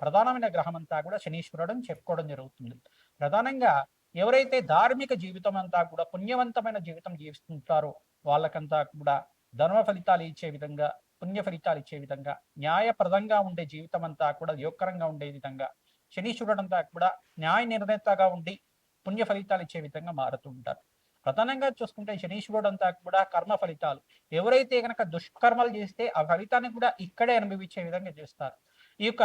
ప్రధానమైన గ్రహం అంతా కూడా శనీశ్వరుడు అని చెప్పుకోవడం జరుగుతుంది. ప్రధానంగా ఎవరైతే ధార్మిక జీవితం అంతా కూడా పుణ్యవంతమైన జీవితం జీవిస్తుంటారో వాళ్ళకంతా కూడా ధర్మ ఫలితాలు ఇచ్చే విధంగా పుణ్య ఫలితాలు ఇచ్చే విధంగా న్యాయప్రదంగా ఉండే జీవితం అంతా కూడా యోగకరంగా ఉండే విధంగా శనీశ్వరుడు అంతా కూడా న్యాయ నిర్ణేతగా ఉండి పుణ్య ఫలితాలు ఇచ్చే విధంగా మారుతూ ఉంటారు. ప్రధానంగా చూసుకుంటే శనీశ్వరుడు అంతా కూడా కర్మ ఫలితాలు. ఎవరైతే గనక దుష్కర్మలు చేస్తే ఆ ఫలితాన్ని కూడా ఇక్కడే అనుభవించే విధంగా చేస్తారు. ఈ యొక్క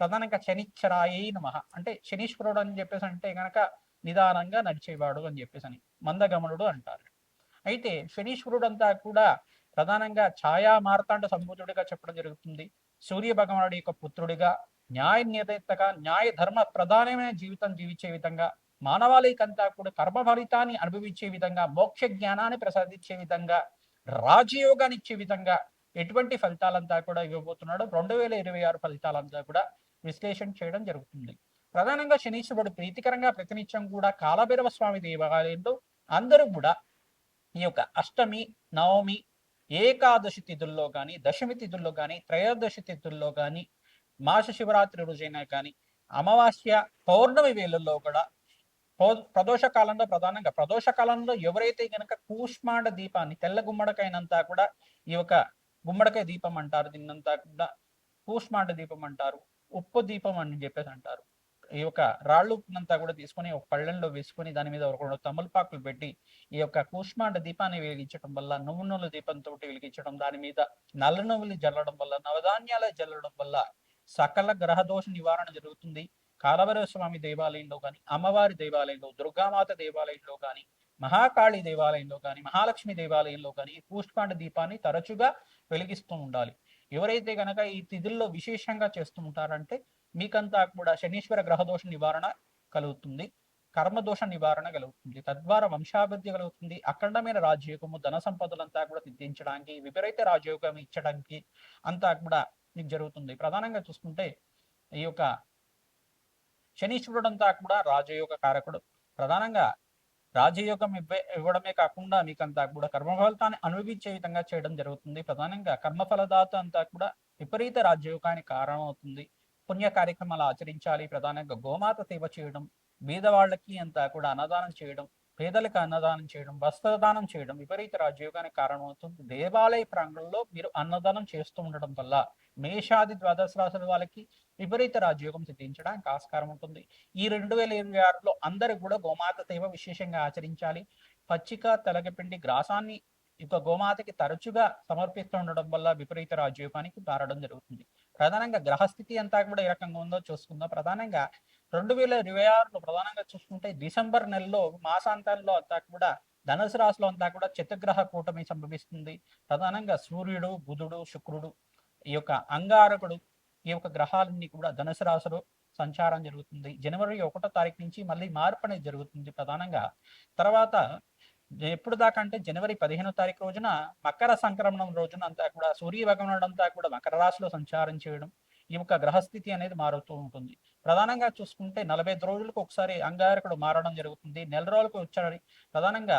ప్రధానంగా శనిచ్చరాయి నమ. అంటే శనీశ్వరుడు అని చెప్పేసి అంటే గనక నిదానంగా నడిచేవాడు అని చెప్పేసి అని మందగమనుడు అంటారు. అయితే శనీశ్వరుడు అంతా కూడా ప్రధానంగా ఛాయా మార్తాండ సంబూతుడిగా చెప్పడం జరుగుతుంది. సూర్య భగవానుడి యొక్క పుత్రుడిగా న్యాయ నిర్ణేతగా న్యాయ ధర్మ ప్రధానమైన జీవితం జీవించే విధంగా మానవాళికంతా కూడా కర్మ ఫలితాన్ని అనుభవించే విధంగా మోక్ష జ్ఞానాన్ని ప్రసాదించే విధంగా రాజయోగాన్ని ఇచ్చే విధంగా ఎటువంటి ఫలితాలంతా కూడా ఇవ్వబోతున్నాడు. రెండు వేల ఇరవై ఆరు ఫలితాలంతా కూడా విశ్లేషణ చేయడం జరుగుతుంది. ప్రధానంగా శనీశ్వరుడు ప్రీతికరంగా ప్రతినిత్యం కూడా కాలభైరవ స్వామి దేవాలయంలో అందరూ కూడా ఈ యొక్క అష్టమి నవమి ఏకాదశి తిథుల్లో కానీ దశమి తిథుల్లో కానీ త్రయోదశి తిథుల్లో కానీ మాస శివరాత్రి రోజైనా కానీ అమావాస్య పౌర్ణమి వేళల్లో కూడా పౌ- ప్రదోష కాలంలో ప్రధానంగా ప్రదోష కాలంలో ఎవరైతే గనక కూష్మాండ దీపాన్ని తెల్ల గుమ్మడికైనంతా కూడా ఈ యొక్క గుమ్మడికాయ దీపం అంటారు దీన్నంతా కూడా కూష్మాండ దీపం అంటారు. ఉప్పు దీపం అని చెప్పేసి అంటారు. ఈ యొక్క రాళ్ళు ఉప్పునంతా కూడా తీసుకొని ఒక పళ్ళెంలో వేసుకొని దాని మీద ఒక రెండు తమలపాకులు పెట్టి ఈ యొక్క కూష్మాండ దీపాన్ని వెలిగించడం వల్ల నువ్వు నూనెల దీపంతో వెలిగించడం దాని మీద నల్ల నువ్వులు జల్లడం వల్ల నవధాన్యాలు జల్లడం వల్ల సకల గ్రహ దోష నివారణ జరుగుతుంది. కాలభైరవ స్వామి దేవాలయంలో కానీ అమ్మవారి దేవాలయంలో దుర్గామాత దేవాలయంలో కానీ మహాకాళి దేవాలయంలో కానీ మహాలక్ష్మి దేవాలయంలో కానీ కూష్మాండ దీపాన్ని తరచుగా వెలిగిస్తూ ఉండాలి. ఎవరైతే గనక ఈ తిథుల్లో విశేషంగా చేస్తూ ఉంటారంటే మీకంతా కూడా శనీశ్వర గ్రహదోష నివారణ కలుగుతుంది కర్మదోష నివారణ కలుగుతుంది తద్వారా వంశాభివృద్ధి కలుగుతుంది అఖండమైన రాజయోగము ధన సంపదలంతా కూడా సిద్ధించడానికి విపరీత రాజయోగం ఇచ్చడానికి అంతా కూడా మీకు జరుగుతుంది. ప్రధానంగా చూసుకుంటే ఈ యొక్క శనీశ్వరుడు అంతా కూడా రాజయోగ కారకుడు. ప్రధానంగా రాజయోగం ఇవ్వ ఇవ్వడమే కాకుండా మీకంతా కూడా కర్మఫలితాన్ని అనుభవించే విధంగా చేయడం జరుగుతుంది. ప్రధానంగా కర్మఫలదాత అంతా కూడా విపరీత రాజయోగానికి కారణం అవుతుంది పుణ్య కార్యక్రమాలు ఆచరించాలి. ప్రధానంగా గోమాత సేవ చేయడం బీదవాళ్ళకి అంతా కూడా అన్నదానం చేయడం పేదలకు అన్నదానం చేయడం వస్త్రదానం చేయడం విపరీత రాజయోగానికి కారణమవుతుంది. దేవాలయ ప్రాంగణంలో మీరు అన్నదానం చేస్తూ ఉండడం వల్ల మేషాది ద్వాదశ రాశుల వాళ్ళకి విపరీత రాజయోగం సిద్ధించడానికి ఆస్కారం ఉంటుంది. ఈ రెండు వేల ఇరవై ఆరులో అందరూ కూడా గోమాత సేవ విశేషంగా ఆచరించాలి. పచ్చిక తెలగపిండి గ్రాసాన్ని ఇక గోమాతకి తరచుగా సమర్పిస్తూ ఉండడం వల్ల విపరీత రాజయోగానికి మారడం జరుగుతుంది. ప్రధానంగా గ్రహస్థితి అంతా కూడా ఏ రకంగా ఉందో చూసుకుందాం. ప్రధానంగా రెండు వేల ఇరవై ఆరులో ప్రధానంగా చూసుకుంటే డిసెంబర్ నెలలో మాసాంతంలో అంతా కూడా ధనుసు రాశిలో అంతా కూడా చిత్తగ్రహ కూటమి సంభవిస్తుంది. ప్రధానంగా సూర్యుడు బుధుడు శుక్రుడు ఈ యొక్క అంగారకుడు ఈ యొక్క గ్రహాలన్నీ కూడా ధనుసు రాశిలో సంచారం జరుగుతుంది. జనవరి ఒకటో తారీఖు నుంచి మళ్ళీ మార్పు అనేది జరుగుతుంది ప్రధానంగా. తర్వాత ఎప్పుడు దాకా అంటే జనవరి పదిహేనో తారీఖు రోజున మకర సంక్రమణం రోజున అంతా కూడా సూర్య భగవానుడు అంతా కూడా మకర రాశిలో సంచారం చేయడం ఈ యొక్క గ్రహస్థితి అనేది మారుతూ ఉంటుంది. ప్రధానంగా చూసుకుంటే నలభై ఐదు రోజులకు ఒకసారి అంగారకుడు మారడం జరుగుతుంది. నెల రోజులకు వచ్చారు ప్రధానంగా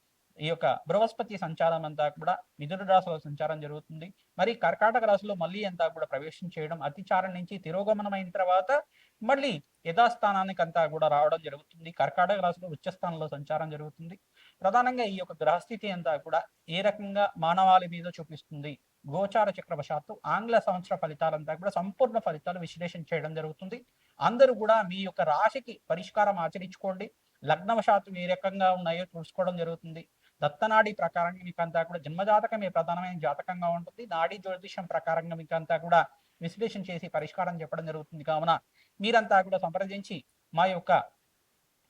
ఈ యొక్క బృహస్పతి సంచారం అంతా కూడా మిథున రాశిలో సంచారం జరుగుతుంది. మరి కర్కాటక రాశిలో మళ్ళీ అంతా కూడా ప్రవేశం చేయడం అతిచారం నుంచి తిరోగమనమైన తర్వాత మళ్ళీ యథాస్థానానికి అంతా కూడా రావడం జరుగుతుంది. కర్కాటక రాశిలో ఉచ్చస్థానంలో సంచారం జరుగుతుంది. ప్రధానంగా ఈ యొక్క గ్రహస్థితి అంతా కూడా ఏ రకంగా మానవాళి మీద చూపిస్తుంది? గోచార చక్రవశాత్తు ఆంగ్ల సంవత్సర ఫలితాలంతా కూడా సంపూర్ణ ఫలితాలు విశ్లేషణ చేయడం జరుగుతుంది. అందరూ కూడా మీ యొక్క రాశికి పరిష్కారం ఆచరించుకోండి. లగ్నవశాత్తు ఏ రకంగా ఉన్నాయో చూసుకోవడం జరుగుతుంది. దత్తనాడి ప్రకారంగా మీకు అంతా కూడా జన్మజాతకమే ప్రధానమైన జాతకంగా ఉంటుంది. నాడీ జ్యోతిషం ప్రకారంగా మీకు అంతా కూడా విశ్లేషణ చేసి పరిష్కారం చెప్పడం జరుగుతుంది. కావున మీరంతా కూడా సంప్రదించి మా యొక్క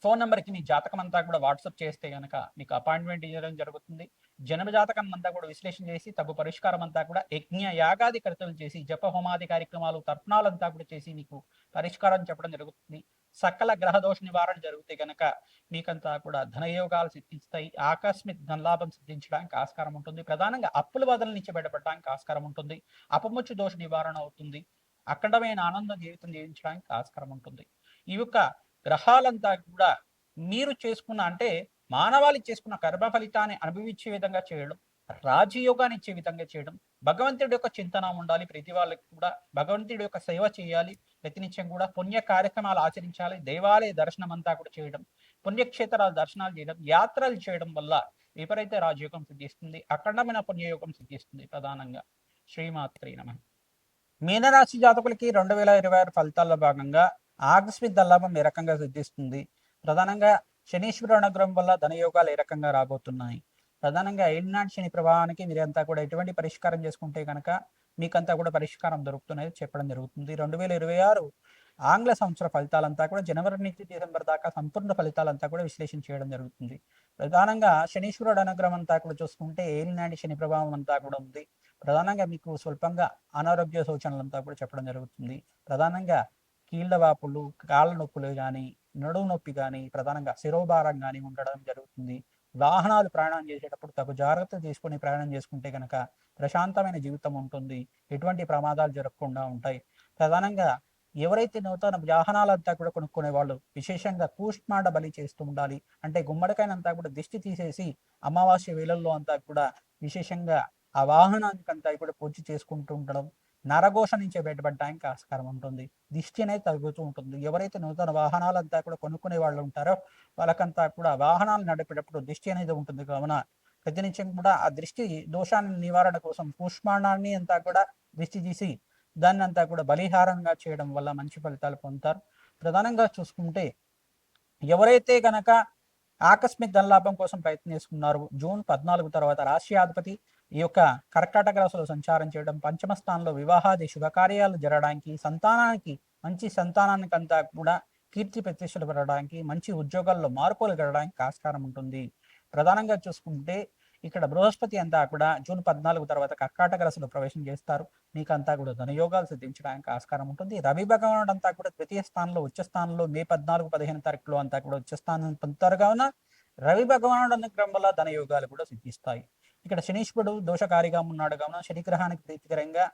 ఫోన్ నెంబర్కి మీ జాతకం అంతా కూడా వాట్సాప్ చేస్తే కనుక మీకు అపాయింట్మెంట్ ఇవ్వడం జరుగుతుంది. జన్మ జాతకం అంతా కూడా విశ్లేషణ చేసి తగు పరిష్కారం అంతా కూడా యజ్ఞ యాగాది కర్తలు చేసి జప హోమాది కార్యక్రమాలు తర్పణాలంతా కూడా చేసి మీకు పరిష్కారం చెప్పడం జరుగుతుంది. సకల గ్రహ దోష నివారణ జరిగితే గనక మీకంతా కూడా ధనయోగాలు సిద్ధిస్తాయి. ఆకస్మిక ధనలాభం సిద్ధించడానికి ఆస్కారం ఉంటుంది. ప్రధానంగా అప్పుల వదల నుంచి బయటపడడానికి ఆస్కారం ఉంటుంది. అపముచ్చు దోష నివారణ అవుతుంది. అఖండమైన ఆనంద జీవితం జీవించడానికి ఆస్కారం ఉంటుంది. ఈ యొక్క గ్రహాలంతా కూడా మీరు చేసుకున్న అంటే మానవాళి చేసుకున్న కర్మ ఫలితాన్ని అనుభవించే విధంగా చేయడం రాజయోగాన్ని ఇచ్చే విధంగా చేయడం భగవంతుడి యొక్క చింతన ఉండాలి. ప్రతి వాళ్ళకి కూడా భగవంతుడి యొక్క సేవ చేయాలి. ప్రతినిత్యం కూడా పుణ్య కార్యక్రమాలు ఆచరించాలి. దేవాలయ దర్శనం అంతా కూడా చేయడం పుణ్యక్షేత్రాలు దర్శనాలు చేయడం యాత్రలు చేయడం వల్ల విపరీత రాజయోగం సిద్ధిస్తుంది. అఖండమైన పుణ్యయోగం సిద్ధిస్తుంది ప్రధానంగా. శ్రీమాత్రి నమ. మీనరాశి జాతకులకి రెండు వేల ఇరవై ఆరు ఫలితాల్లో భాగంగా ఆకస్మిక దల్లాభం ఏ రకంగా సిద్ధిస్తుంది? ప్రధానంగా శనీశ్వర అనుగ్రహం వల్ల ధనయోగాలు ఏ రకంగా రాబోతున్నాయి? ప్రధానంగా ఏలినాటి శని ప్రభావానికి మీరంతా కూడా ఎటువంటి పరిష్కారం చేసుకుంటే కనుక మీకంతా కూడా పరిష్కారం దొరుకుతున్నది చెప్పడం జరుగుతుంది. రెండు వేల ఇరవై ఆరు ఆంగ్ల సంవత్సర ఫలితాలంతా కూడా జనవరి నుంచి డిసెంబర్ దాకా సంపూర్ణ ఫలితాలంతా కూడా విశ్లేషణ చేయడం జరుగుతుంది. ప్రధానంగా శనీశ్వరుడు అనుగ్రహం అంతా కూడా చూసుకుంటే ఏలినాటి శని ప్రభావం అంతా కూడా ఉంది. ప్రధానంగా మీకు స్వల్పంగా అనారోగ్య సూచనలు అంతా కూడా చెప్పడం జరుగుతుంది. ప్రధానంగా కీళ్ళ వాపులు కాళ్ళ నొప్పులు కానీ నడువు నొప్పి కానీ ప్రధానంగా శిరోభారం కానీ ఉండడం జరుగుతుంది. వాహనాలు ప్రయాణం చేసేటప్పుడు తగు జాగ్రత్త తీసుకుని ప్రయాణం చేసుకుంటే కనుక ప్రశాంతమైన జీవితం ఉంటుంది. ఎటువంటి ప్రమాదాలు జరగకుండా ఉంటాయి. ప్రధానంగా ఎవరైతే నూతన వాహనాలంతా కూడా కొనుక్కునే వాళ్ళు విశేషంగా కూష్మాండ బలి చేస్తూ ఉండాలి. అంటే గుమ్మడికాయనంతా కూడా దిష్టి తీసేసి అమావాస్య వేళల్లో అంతా కూడా విశేషంగా ఆ వాహనానికి అంతా కూడా పూజ చేసుకుంటూ ఉండడం నరఘోష నుంచి బయటపడడానికి ఆస్కారం ఉంటుంది. దిష్టి అనేది తగ్గుతూ ఉంటుంది. ఎవరైతే నూతన వాహనాలంతా కూడా కొనుక్కునే వాళ్ళు ఉంటారో వాళ్ళకంతా కూడా వాహనాలు నడిపేటప్పుడు దిష్టి అనేది ఉంటుంది కావున ప్రతినిత్యం కూడా ఆ దృష్టి దోషాన్ని నివారణ కోసం పుష్మాణాన్ని అంతా కూడా దృష్టి తీసి దాన్ని అంతా కూడా బలిహారంగా చేయడం వల్ల మంచి ఫలితాలు పొందుతారు. ప్రధానంగా చూసుకుంటే ఎవరైతే గనక ఆకస్మిక ధనలాభం కోసం ప్రయత్నిస్తున్నారు జూన్ పద్నాలుగు తర్వాత రాష్ట్రాధిపతి ఈ యొక్క కర్కాటక రాశిలో సంచారం చేయడం పంచమ స్థానంలో వివాహాది శుభకార్యాలు జరగడానికి సంతానానికి మంచి సంతానానికి అంతా కూడా కీర్తి ప్రతిష్టలు పెరగడానికి మంచి ఉద్యోగాల్లో మార్పులు జరగడానికి ఆస్కారం ఉంటుంది. ప్రధానంగా చూసుకుంటే ఇక్కడ బృహస్పతి అంతా కూడా జూన్ పద్నాలుగు తర్వాత కర్కాటక రాశిలో ప్రవేశం చేస్తారు. మీకంతా కూడా ధనయోగాలు సిద్ధించడానికి ఆస్కారం ఉంటుంది. రవి భగవానుడు అంతా కూడా ద్వితీయ స్థానంలో ఉచ్చ స్థానంలో మే పద్నాలుగు పదిహేను తారీఖులో అంతా కూడా ఉచ్చ స్థానం పొందుతారు. కావున రవి భగవానుడు అనుగ్రహం వల్ల ధనయోగాలు కూడా సిద్ధిస్తాయి. ఇక్కడ శనీశ్వరుడు దోషకారిగా ఉన్నాడు. కావున శనిగ్రహానికి ప్రీతికరంగా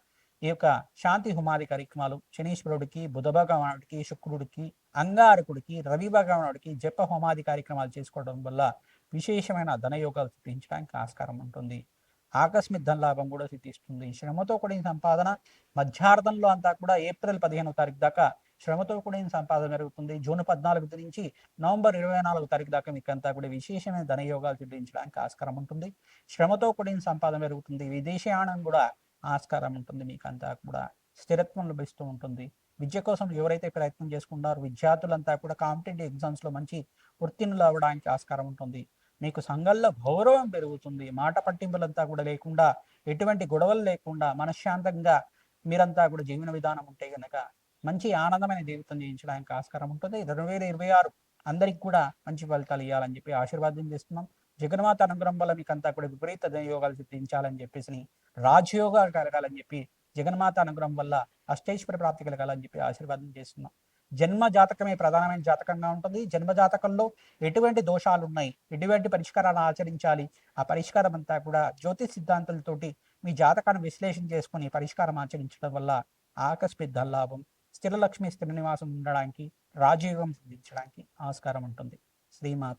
ఈ యొక్క శాంతి హుమాది కార్యక్రమాలు శనీశ్వరుడికి బుధ భగవానుడికి శుక్రుడికి అంగారకుడికి రవి భగవానుడికి జప హోమాది కార్యక్రమాలు చేసుకోవడం వల్ల విశేషమైన ధనయోగాలు సిద్ధించడానికి ఆస్కారం ఉంటుంది. ఆకస్మిక ధనలాభం కూడా సిద్ధిస్తుంది. శ్రమతో కూడిన సంపాదన మధ్యార్థంలో అంతా కూడా ఏప్రిల్ పదిహేనో తారీఖు దాకా శ్రమతో కూడిన సంపాదన జరుగుతుంది. జూన్ పద్నాలుగు నుంచి నవంబర్ ఇరవై నాలుగు తారీఖు దాకా మీకు అంతా కూడా విశేషమైన ధనయోగాలు సిద్ధించడానికి ఆస్కారం ఉంటుంది. శ్రమతో కూడిన సంపాదన పెరుగుతుంది. విదేశీయానం కూడా ఆస్కారం ఉంటుంది. మీకు అంతా కూడా స్థిరత్వం లభిస్తూ ఉంటుంది. విద్య కోసం ఎవరైతే ప్రయత్నం చేసుకున్నారో విద్యార్థులంతా కూడా కాంపిటేటివ్ ఎగ్జామ్స్లో మంచి ఉత్తీర్ణులు అవ్వడానికి ఆస్కారం ఉంటుంది. మీకు సంఘంలో గౌరవం పెరుగుతుంది. మాట పట్టింపులంతా కూడా లేకుండా ఎటువంటి గొడవలు లేకుండా మనశ్శాంతంగా మీరంతా కూడా జీవన విధానం ఉంటే గనక మంచి ఆనందమైన జీవితం జీవించడానికి ఆస్కారం ఉంటుంది. రెండు వేల ఇరవై ఆరు అందరికి కూడా మంచి ఫలితాలు ఇవ్వాలని చెప్పి ఆశీర్వాదం చేస్తున్నాం. జగన్మాత అనుగ్రహం వల్ల మీకు అంతా కూడా విపరీత యోగాలు సిద్ధించాలని చెప్పేసి రాజయోగాలు కలగాలని చెప్పి జగన్మాత అనుగ్రహం వల్ల అష్టైశ్వర ప్రాప్తి కలగాలని చెప్పి ఆశీర్వాదం చేస్తున్నాం. జన్మ జాతకమే ప్రధానమైన జాతకంగా ఉంటుంది. జన్మ జాతకంలో ఎటువంటి దోషాలు ఉన్నాయి? ఎటువంటి పరిష్కారాలు ఆచరించాలి? ఆ పరిష్కారం అంతా కూడా జ్యోతిష్ సిద్ధాంతాలతోటి మీ జాతకాన్ని విశ్లేషణ చేసుకుని పరిష్కారం ఆచరించడం వల్ల ఆకస్మిక లాభం స్థిరలక్ష్మి స్థిర నివాసం ఉండడానికి రాజయోగం సిద్ధించడానికి ఆస్కారం ఉంటుంది. శ్రీమాత్